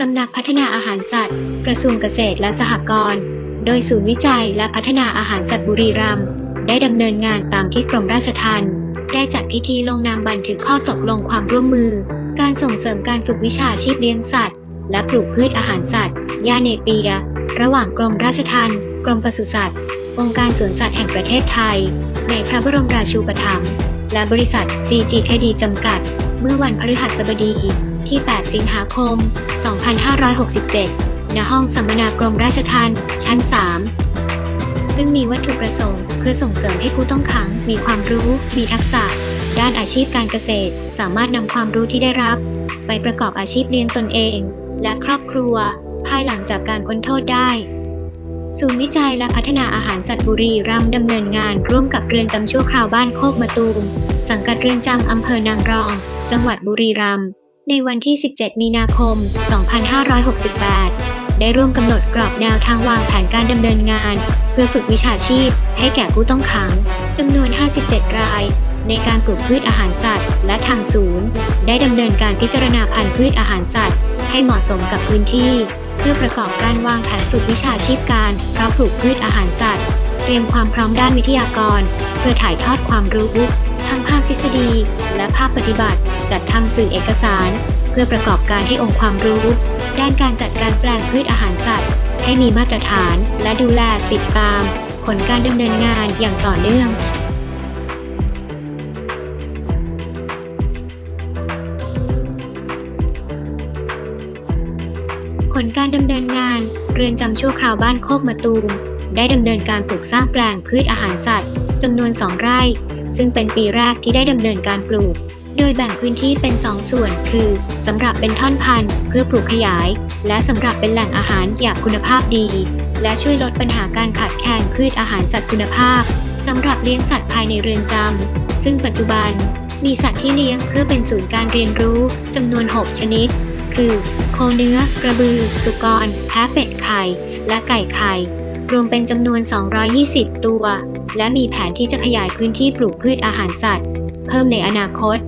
สำนักพัฒนาอาหารสัตว์ กระทรวงเกษตรและสหกรณ์ โดยศูนย์วิจัยและพัฒนาอาหารสัตว์บุรีรัมย์ได้ดำเนินงานตามที่กรมราชทัณฑ์ได้จัดพิธีลงนามบันทึกข้อตกลงความร่วมมือ การส่งเสริมการฝึกวิชาชีพเลี้ยงสัตว์ และปลูกพืชอาหารสัตว์ยาเนเปีย ระหว่างกรมราชทัณฑ์กรมปศุสัตว์ องค์การสวนสัตว์แห่งประเทศไทย ในพระบรมราชูปถัมภ์และบริษัท CGKD จำกัด เมื่อวันพฤหัสบดีที่ 8 สิงหาคม 2567 ณ ห้องสัมมนากรมราชทัณฑ์ชั้น 3 ซึ่งมีวัตถุประสงค์เพื่อส่งเสริมให้ผู้ต้องขังมีความรู้ มีทักษะ ด้านอาชีพการเกษตร สามารถนำความรู้ที่ได้รับ ไปประกอบอาชีพเลี้ยงตนเอง และครอบครัว ภายหลังจากการพ้นโทษได้ ศูนย์วิจัยและพัฒนาอาหารสัตว์บุรีรัมย์ดำเนินงานร่วมกับเรือนจำชั่วคราวบ้านโคกมะตูม สังกัดเรือนจำอำเภอนางรอง จังหวัดบุรีรัมย์ในวันที่ 17 มีนาคม 2568 ได้ร่วมกำหนดกรอบแนวทางวางแผนการดำเนินงาน เพื่อฝึกวิชาชีพ ให้แก่ผู้ต้องขังจำนวน 57 ราย ในการปลูกพืชอาหารสัตว์ และทางศูนย์ ได้ดำเนินการพิจารณาพันธุ์พืชอาหารสัตว์ ให้เหมาะสมกับพื้นที่ เพื่อประกอบการวางแผนฝึกวิชาชีพการเพาะปลูกพืชอาหารสัตว์ เตรียมความพร้อมด้านวิทยากร เพื่อถ่ายทอดความรู้ทั้งภาคทฤษฎี และภาคปฏิบัติ จัดทำสื่อเอกสาร เพื่อประกอบการให้องค์ความรู้ ด้านการจัดการแปลงพืชอาหารสัตว์ ให้มีมาตรฐาน และดูแลติดตาม ผลการดำเนินงานอย่างต่อเนื่อง ดำเนินงาน เรือนจำชั่วคราวบ้านโคกมะตูม ได้ดำเนินการปลูกสร้างแปลงพืชอาหารสัตว์จำนวน2ไร่ ซึ่งเป็นปีแรกที่ได้ดำเนินการปลูก โดยแบ่งพื้นที่เป็น2ส่วน คือสำหรับเป็นท่อนพันธุ์เพื่อปลูกขยาย และสำหรับเป็นแหล่งอาหารอย่างคุณภาพดี และช่วยลดปัญหาการขาดแคลนพืชอาหารสัตว์คุณภาพสำหรับเลี้ยงสัตว์ภายในเรือนจำซึ่งปัจจุบันมีสัตว์ที่เลี้ยงเพื่อเป็นศูนย์การเรียนรู้จำนวน 6 ชนิด คือ โคเนื้อ กระบือ สุกร แพะเป็ดไข่ และไก่ไข่ รวมเป็นจำนวน 220 ตัว และมีแผนที่จะขยายพื้นที่ปลูกพืชอาหารสัตว์ เพิ่มในอนาคต